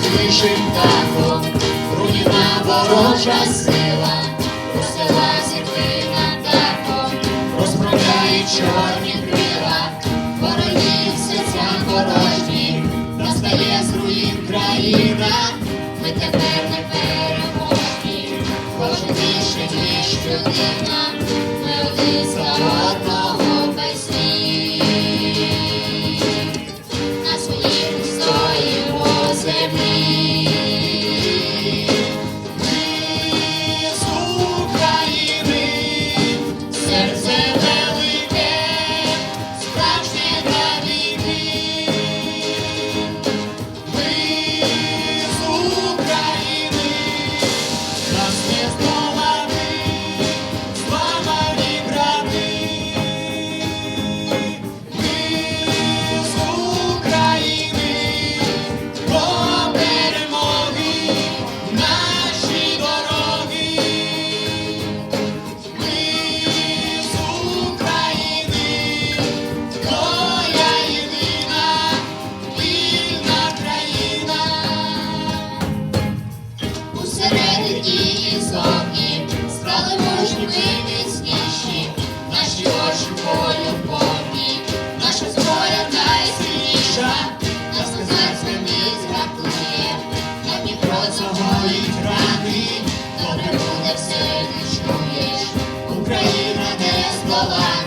хижим дахом, руйна ворожа сила, Русила зірки над дахом, розправляє чорні крила, вороги в серцях порожні, настає з руїн країна, ми тепер не переможні, кожен більше ніж людина, ми один слава. bye